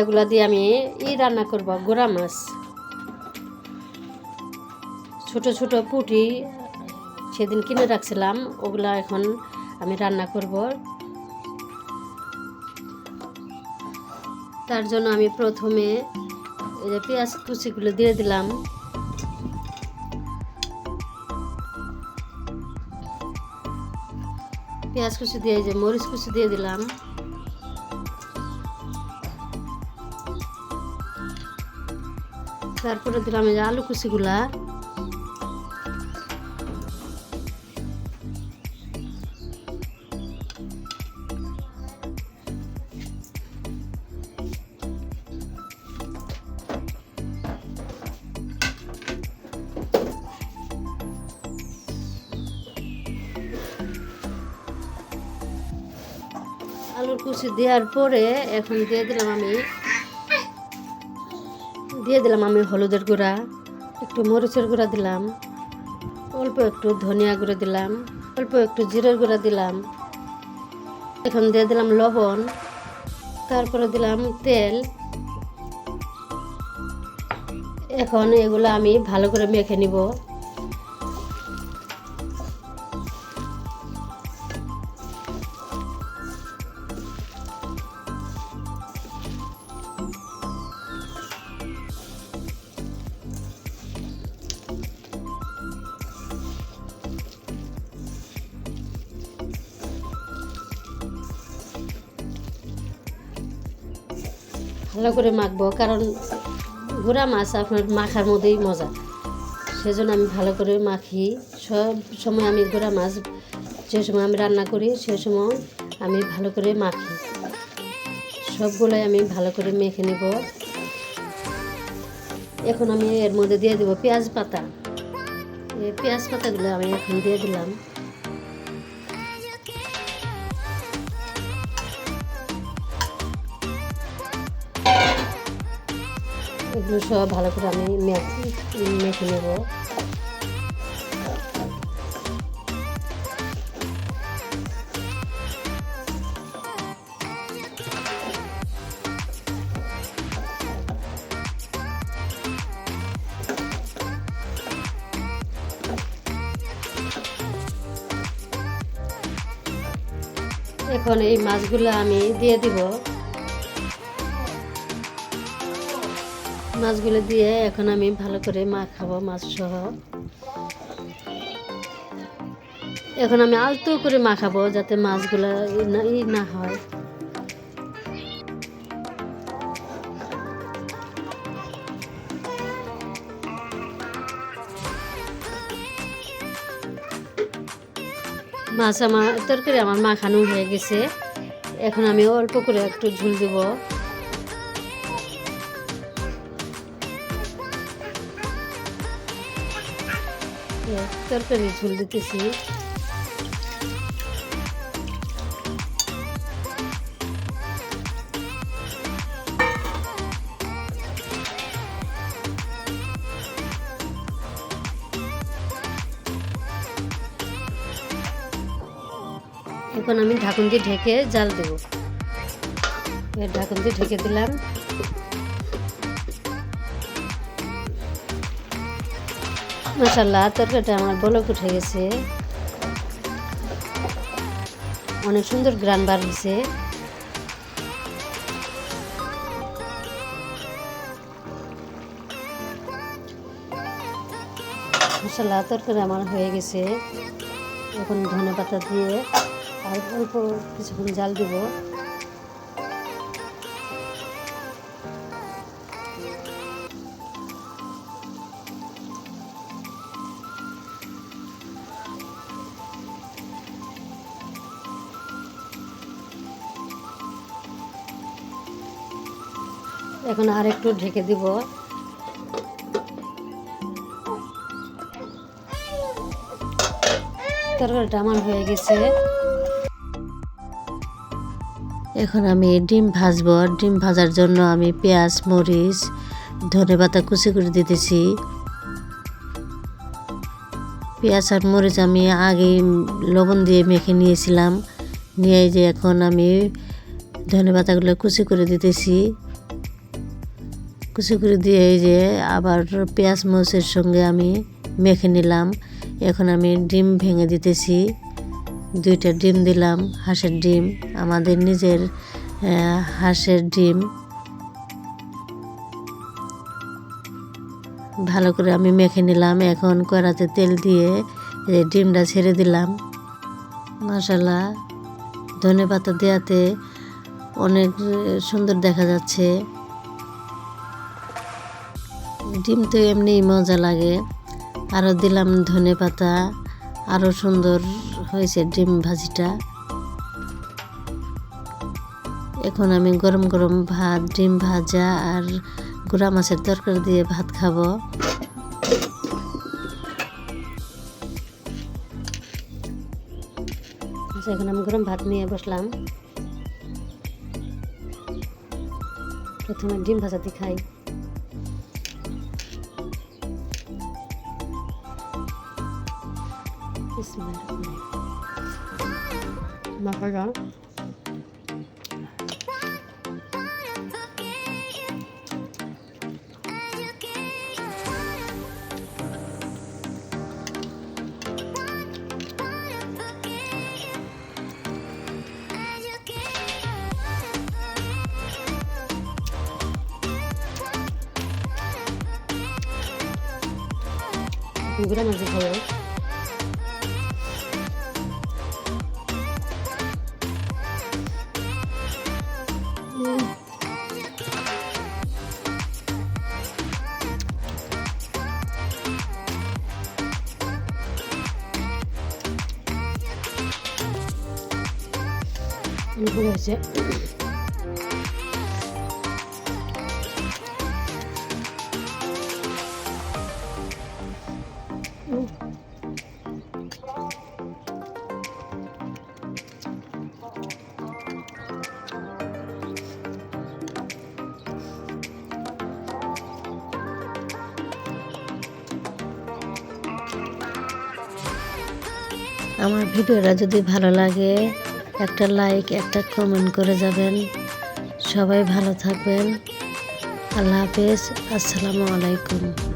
এগুলা দিয়ে আমি ই রান্না করব, গোড়া মাছ। ছোট ছোট পুঁটি সেদিন কিনে রাখছিলাম, ওগুলা এখন আমি রান্না করব। তার জন্য আমি প্রথমে এই যে পেঁয়াজ কুচিগুলো দিয়ে দিলাম। পেঁয়াজ কুচি দিয়ে যে মরিচ কুচি দিয়ে দিলাম। তারপরে দিলাম এই যে আলু কুচিগুলা। আলুর কুচি দেওয়ার পরে এখন দিয়ে দিলাম আমি দিয়ে দিলাম আমি হলুদের গুঁড়া, একটু মরিচের গুঁড়া দিলাম, অল্প একটু ধনিয়া গুঁড়ো দিলাম, অল্প একটু জিরের গুঁড়া দিলাম। এখন দিয়ে দিলাম লবণ, তারপরে দিলাম তেল। এখন এগুলো আমি ভালো করে মেখে নিব। ভালো করে মাখবো, কারণ গুঁড়া মাছ আপনার মাখার মধ্যেই মজা। সেজন্য আমি ভালো করে মাখি। সব সময় আমি গুঁড়া মাছ যে সময় আমি রান্না করি, সে সময় আমি ভালো করে মাখি। সবগুলোই আমি ভালো করে মেখে নেব। এখন আমি এর মধ্যে দিয়ে দেবো পেঁয়াজ পাতা। এই পেঁয়াজ পাতাগুলো আমি এখন দিয়ে দিলাম। এগুলো সব ভালো করে আমি মেখে নেব। এখন এই মাছগুলো আমি দিয়ে দিব। মাছগুলো দিয়ে এখন আমি ভালো করে মাখাবো মাছ সহ এখন আমি আলতো করে মাখাবো যাতে মাছগুলো ই না- হয়। মাছ আমার, তরকারি আমার মাখানো হয়ে গেছে। এখন আমি অল্প করে একটু ঝুল দেবো। তরকারি ঝুল দিতেছি। এখন আমি ঢাকুন দিয়ে ঢেকে জাল দেব। ঢাকুন দিয়ে ঢেকে দিলাম। মশাল্লা তরকারিটা আমার বলক উঠে গেছে। অনেক সুন্দর গ্রান বার হয়েছে। মশালা তরকারি আমার হয়ে গেছে। এখন ধনে পাতা দিয়ে আর অল্প কিছুক্ষণ জাল দিব। এখন আর একটু ঢেকে দিব। তরকারিটা আমার হয়ে গেছে। এখন আমি ডিম ভাজবো। ডিম ভাজার জন্য আমি পেঁয়াজ, মরিচ, ধনে পাতা কুচি করে দিতেছি। পেঁয়াজ আর মরিচ আমি আগে লবণ দিয়ে মেখে নিয়েছিলাম। নিয়ে যে এখন আমি ধনে পাতাগুলো কুচি করে দিতেছি। কুচি করে দিয়ে এই যে আবার পেঁয়াজ মরিচের সঙ্গে আমি মেখে নিলাম। এখন আমি ডিম ভেঙে দিতেছি। দুইটা ডিম দিলাম, হাঁসের ডিম, আমাদের নিজের হাঁসের ডিম। ভালো করে আমি মেখে নিলাম। এখন কড়াতে তেল দিয়ে ডিমটা ছেড়ে দিলাম। মশলা ধনে পাতা দেওয়াতে অনেক সুন্দর দেখা যাচ্ছে। ডিম তো এমনি মজা লাগে। আরও দিলাম ধনে পাতা আরও সুন্দর হয়েছে ডিম ভাজিটা। এখন আমি গরম গরম ভাত, ডিম ভাজা আর গুঁড়া মাছের তরকারি দিয়ে ভাত খাব। আচ্ছা এখন আমি গরম ভাত নিয়ে বসলাম। প্রথমে ডিম ভাজাতে খাই। 하겠습니다. 나 가자. 누구라면서 저요? আমার ভিডিওটা যদি ভালো লাগে একটা লাইক একটা কমেন্ট করে যাবেন। সবাই ভালো থাকবেন। আল্লাহ হাফেজ। আসসালামু আলাইকুম।